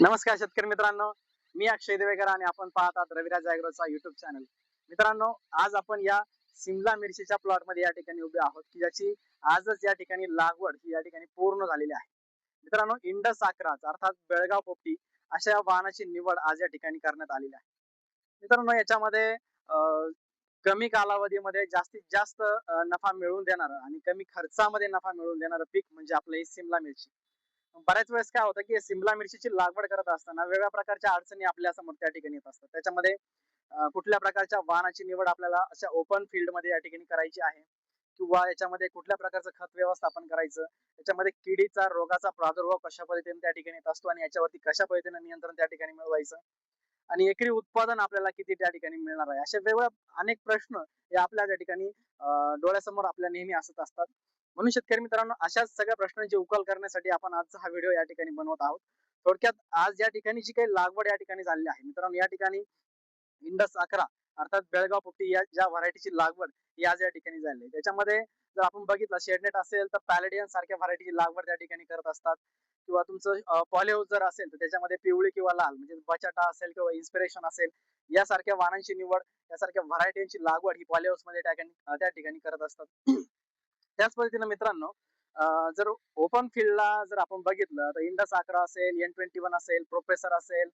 नमस्कार शेतकरी मित्रांनो मी अक्षय देवेकर आणि आपण पाहतात रविराज आयग्रोचा युट्यूब चॅनल मित्रांनो आज आपण या सिमला मिरचीच्या प्लॉटमध्ये या ठिकाणी उभे आहोत की ज्याची आजच या ठिकाणी लागवड ही या ठिकाणी पूर्ण झालेली आहे. मित्रांनो इंडस अकराच अर्थात बेळगाव पोपटी अशा या वाहनाची निवड आज या ठिकाणी करण्यात आलेली आहे. मित्रांनो याच्यामध्ये अं, कमी कालावधीमध्ये जास्तीत जास्त नफा मिळवून देणार आणि कमी खर्चामध्ये नफा मिळवून देणारं पीक म्हणजे आपलं ही सिमला मिरची. बऱ्याच वेळेस काय होतं की सिमला मिरचीची लागवड करत असताना वेगवेगळ्या प्रकारच्या अडचणी आपल्यासमोर त्या ठिकाणी येत असतात. त्याच्यामध्ये कुठल्या प्रकारच्या वाहनाची निवड आपल्याला अशा ओपन फील्डमध्ये या ठिकाणी करायची आहे? किंवा याच्यामध्ये कुठल्या प्रकारचं खत व्यवस्थापन करायचं? याच्यामध्ये किडीचा रोगाचा प्रादुर्भाव कशा पद्धतीने त्या ठिकाणी येत असतो? आणि याच्यावरती कशा पद्धतीने नियंत्रण त्या ठिकाणी मिळवायचं? आणि एकरी उत्पादन आपल्याला किती त्या ठिकाणी मिळणार आहे? असे वेगवेगळ्या अनेक प्रश्न हे आपल्या त्या ठिकाणी डोळ्यासमोर आपल्या नेहमी असत असतात. म्हणून शेतकरी मित्रांनो अशाच सगळ्या प्रश्नांची उकल करण्यासाठी आपण आजचा हा व्हिडिओ या ठिकाणी बनवत आहोत. थोडक्यात आज या ठिकाणी जी काही लागवड या ठिकाणी झालेली आहे मित्रांनो या ठिकाणी इंडस अकरा अर्थात बेळगाव पोपटी या ज्या व्हरायटीची लागवड ही आज या ठिकाणी झालेली आहे. त्याच्यामध्ये जर आपण बघितलं शेडनेट असेल तर पॅलेडियन सारख्या व्हरायटीची लागवड त्या ठिकाणी करत असतात. किंवा तुमचं पॉलिहाऊस जर असेल तर त्याच्यामध्ये पिवळी किंवा लाल म्हणजे बटाटा असेल किंवा इन्स्पिरेशन असेल यासारख्या वाहनांची निवड यासारख्या व्हरायटीची लागवड ही पॉलिहाऊसमध्ये त्या ठिकाणी त्या ठिकाणी करत असतात. त्याच पद्धतीने मित्रांनो जर ओपन फील्डला जर आपण बघितलं तर इंडस अकरा असेल एन ट्वेंटी वन असेल प्रोफेसर असेल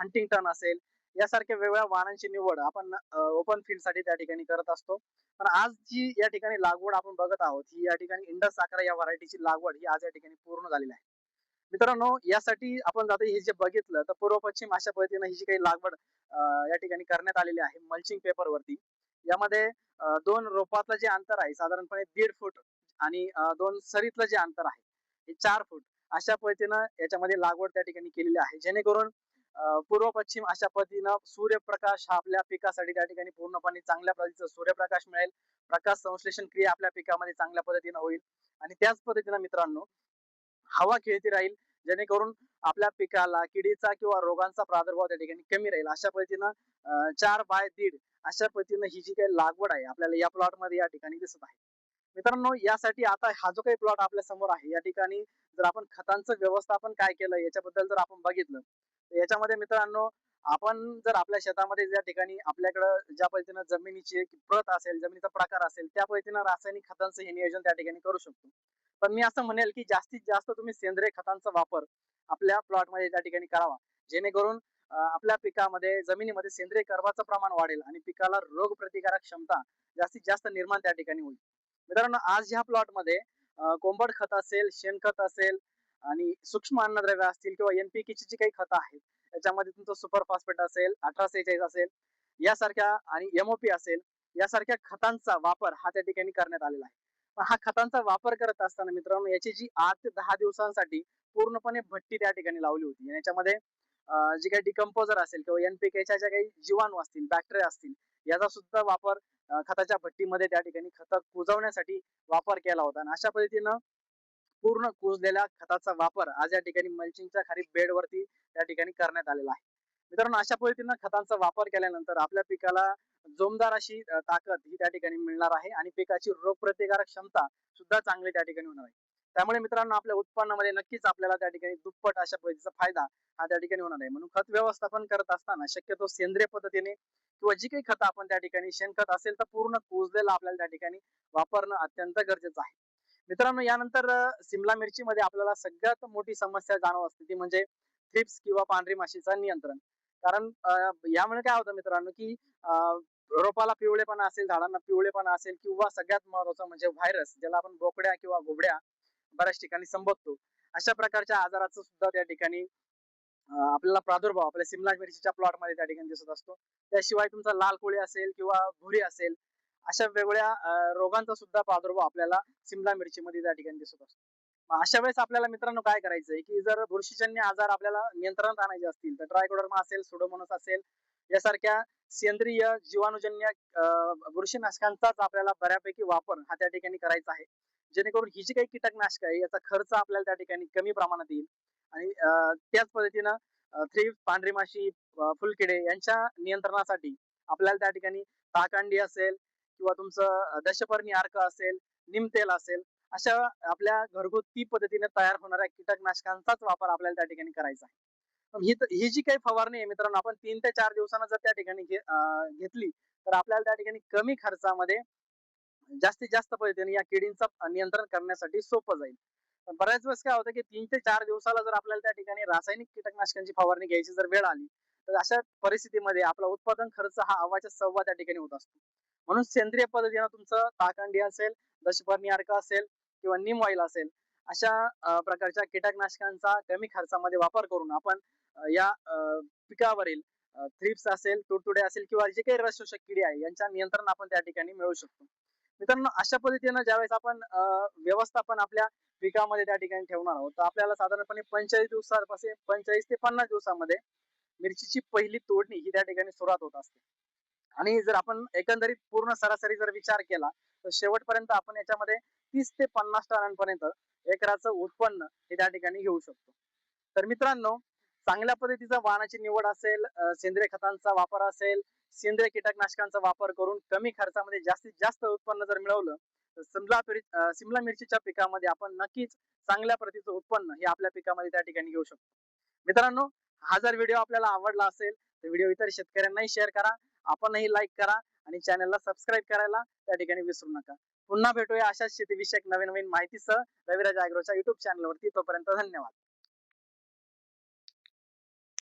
हंटिंग्टन असेल यासारख्या वेगवेगळ्या वाहनांची निवड आपण ओपन फील्डसाठी त्या ठिकाणी करत असतो. पण आज जी या ठिकाणी लागवड आपण बघत आहोत ही या ठिकाणी इंडस अकरा या व्हरायटीची लागवड ही आज या ठिकाणी पूर्ण झालेली आहे. मित्रांनो यासाठी आपण जाते हे जे बघितलं तर पूर्व पश्चिम अशा पद्धतीने ही जी काही लागवड या ठिकाणी करण्यात आलेली आहे मल्चिंग पेपर वरती. यामध्ये दोन रोपातलं जे अंतर आहे साधारणपणे दीड फूट आणि दोन सरीतलं जे अंतर आहे हे चार फूट अशा पद्धतीनं याच्यामध्ये लागवड त्या ठिकाणी केलेली आहे. जेणेकरून पूर्व पश्चिम अशा पद्धतीनं सूर्यप्रकाश हा आपल्या पिकासाठी त्या ठिकाणी पूर्णपणे चांगल्या पद्धतीचा सूर्यप्रकाश मिळेल. प्रकाश संश्लेषण क्रिया आपल्या पिकामध्ये चांगल्या पद्धतीनं होईल. आणि त्याच पद्धतीनं मित्रांनो हवा खेळती राहील. जेणेकरून आपल्या पिकाला किडीचा किंवा रोगांचा प्रादुर्भाव त्या ठिकाणी कमी राहील. अशा पद्धतीनं चार बाय दीड अशा पद्धतीनं ही जी काही लागवड आहे आपल्याला या प्लॉटमध्ये या ठिकाणी दिसत आहे. मित्रांनो यासाठी आता हा जो काही प्लॉट आपल्यासमोर आहे या ठिकाणी जर आपण खतांचं व्यवस्थापन काय केलं याच्याबद्दल जर आपण बघितलं तर याच्यामध्ये मित्रांनो आपण जर आपल्या शेतामध्ये ज्या ठिकाणी आपल्याकडं ज्या पद्धतीनं जमिनीची एक प्रत असेल जमिनीचा प्रकार असेल त्या पद्धतीनं रासायनिक खतांचं हे नियोजन त्या ठिकाणी करू शकतो. पण मी असं म्हणेल की जास्तीत जास्त तुम्ही सेंद्रिय खतांचा वापर आपल्या प्लॉटमध्ये त्या ठिकाणी करावा. जेणेकरून आपल्या पिकामध्ये जमिनीमध्ये सेंद्रिय कर्वाचं प्रमाण वाढेल आणि पिकाला रोग प्रतिकारक क्षमता जास्तीत जास्त निर्माण त्या ठिकाणी होईल. मित्रांनो आज ह्या प्लॉटमध्ये कोंबड खत असेल शेणखत असेल आणि सूक्ष्म अन्नद्रव्य असतील किंवा एनपीके ची जी काही खतं आहेत त्याच्यामध्ये तुमचं सुपर फॉस्फेट असेल अठरा सेहेचाळीस असेल यासारख्या आणि एमओपी असेल यासारख्या खतांचा वापर हा त्या ठिकाणी करण्यात आलेला आहे. हा खतांचा वापर करत असताना मित्रांनो याची जी आठ ते दहा दिवसांसाठी पूर्णपणे भट्टी त्या ठिकाणी लावली होती. आणि याच्यामध्ये जे काही डिकम्पोजर असेल किंवा एनपीकेच्या ज्या काही जीवाणू असतील बॅक्टेरिया असतील याचा सुद्धा वापर खताच्या भट्टीमध्ये त्या ठिकाणी खत कुजवण्यासाठी वापर केला होता. आणि अशा पद्धतीनं पूर्ण कुजलेल्या खताचा वापर आज या ठिकाणी मल्चिंगच्या खाली बेडवरती त्या ठिकाणी करण्यात आलेला आहे. मित्रांनो अशा पद्धतीनं खतांचा वापर केल्यानंतर आपल्या पिकाला जोमदार अशी ताकद ही त्या ठिकाणी मिळणार आहे आणि पिकाची रोगप्रतिकारक क्षमता सुद्धा चांगली त्या ठिकाणी होणार आहे. त्यामुळे मित्रांनो आपल्या उत्पन्नामध्ये नक्कीच आपल्याला त्या ठिकाणी दुप्पट अशा पद्धतीचा फायदा हा त्या ठिकाणी होणार आहे. म्हणून खत व्यवस्थापन करत असताना शक्यतो सेंद्रिय पद्धतीने किंवा जी काही खतं आपण त्या ठिकाणी शेणखत असेल तर पूर्ण कुजलेलं आपल्याला त्या ठिकाणी वापरणं अत्यंत गरजेचं आहे. मित्रांनो यानंतर अं, सिमला मिरचीमध्ये आपल्याला सगळ्यात मोठी समस्या जाणवत असते ती म्हणजे थ्रिप्स किंवा पांढरी माशीचं नियंत्रण. कारण यामुळे काय होतं मित्रांनो की रोपाला पिवळेपणा असेल झाडांना पिवळेपणा असेल किंवा सगळ्यात महत्वाचं म्हणजे व्हायरस ज्याला आपण बोकड्या किंवा घोबड्या बऱ्याच ठिकाणी संबोधतो. अशा प्रकारच्या आजाराचं सुद्धा त्या ठिकाणी आपल्याला प्रादुर्भाव आपल्या सिमला मिरचीच्या प्लॉटमध्ये त्या ठिकाणी दिसत असतो. त्याशिवाय तुमचा लाल कोळी असेल किंवा भुरी असेल अशा वेगवेगळ्या रोगांचा सुद्धा प्रादुर्भाव आपल्याला सिमला मिरचीमध्ये त्या ठिकाणी दिसत असतो. अशा वेळेस आपल्याला मित्रांनो काय करायचंय की जर बुरशीजन्य आजार आपल्याला नियंत्रणात आणायचे असतील तर ट्रायकोडर्मा असेल सुडोमोनस असेल यासारख्या सेंद्रिय जीवाणूजन्य बुरशीनाशकांचाच आपल्याला बऱ्यापैकी वापर हा त्या ठिकाणी करायचा आहे. जेणेकरून ही जी काही कीटकनाशक आहे याचा खर्च आपल्याला त्या ठिकाणी कमी प्रमाणात येईल. आणि त्याच पद्धतीनं थ्री पांढरी माशी फुलकिडे यांच्या नियंत्रणासाठी आपल्याला त्या ठिकाणी ताकांडी असेल किंवा तुमचं दशपर्णी अर्क असेल निमतेल असेल अशा आपल्या घरगुती पद्धतीने तयार होणाऱ्या कीटकनाशकांचाच वापर आपल्याला त्या ठिकाणी करायचा आहे. ही ही जी काही फवारणी आहे मित्रांनो आपण तीन ते चार दिवसांना जर त्या ठिकाणी घेतली तर आपल्याला त्या ठिकाणी कमी खर्चामध्ये जास्तीत जास्त पद्धतीने या किडींचं नियंत्रण करण्यासाठी सोपं जाईल. पण बऱ्याच वेळेस काय होतं की तीन ते चार दिवसाला जर आपल्याला त्या ठिकाणी रासायनिक कीटकनाशकांची फवारणी घ्यायची जर वेळ आली तर अशा परिस्थितीमध्ये आपला उत्पादन खर्च हा अव्वाच्या सव्वा त्या ठिकाणी होत असतो. म्हणून सेंद्रिय पद्धतीनं तुमचं ताकंडी असेल दशपर्णी अर्क असेल किंवा निम ऑइल असेल अशा प्रकारच्या कीटकनाशकांचा कमी खर्चामध्ये वापर करून आपण या पिकावरील थ्रिप्स असेल तुडतुडे असेल किंवा जे काही रसशोषक किडी आहे यांच्या नियंत्रण आपण त्या ठिकाणी मिळवू शकतो. मित्रांनो अशा पद्धतीनं ज्यावेळेस आपण व्यवस्थापन आपल्या पिकामध्ये त्या ठिकाणी ठेवणार आहोत तर आपल्याला साधारणपणे पंचेचाळीस दिवसापासून पंचेचाळीस ते पन्नास दिवसामध्ये मिरचीची पहिली तोडणी ही त्या ठिकाणी सुरुवात होत असते. आणि जर आपण एकंदरीत पूर्ण सरासरी जर विचार केला तर शेवटपर्यंत आपण याच्यामध्ये तीस ते पन्नास टनांपर्यंत एकराचं उत्पन्न हे त्या ठिकाणी घेऊ शकतो. तर मित्रांनो चांगल्या पद्धतीचा वाहनाची निवड असेल सेंद्रिय खतांचा वापर असेल सेंद्रिय कीटकनाशकांचा वापर करून कमी खर्चामध्ये जास्तीत जास्त उत्पन्न जर मिळवलं तर सिमला सिमला मिरचीच्या पिकामध्ये आपण नक्कीच चांगल्या प्रतीचं उत्पन्न हे आपल्या पिकामध्ये त्या ठिकाणी घेऊ शकतो. मित्रांनो हा जर व्हिडिओ आपल्याला आवडला असेल तर व्हिडिओ इतर शेतकऱ्यांनाही शेअर करा. आपणही लाईक करा आणि चॅनलला सबस्क्राईब करायला त्या ठिकाणी विसरू नका. पुन्हा भेटूया अशाच शेतीविषयक नवीन नवीन माहितीसह. रविराज अॅग्रोच्या युट्यूब चॅनलवरती तोपर्यंत धन्यवाद.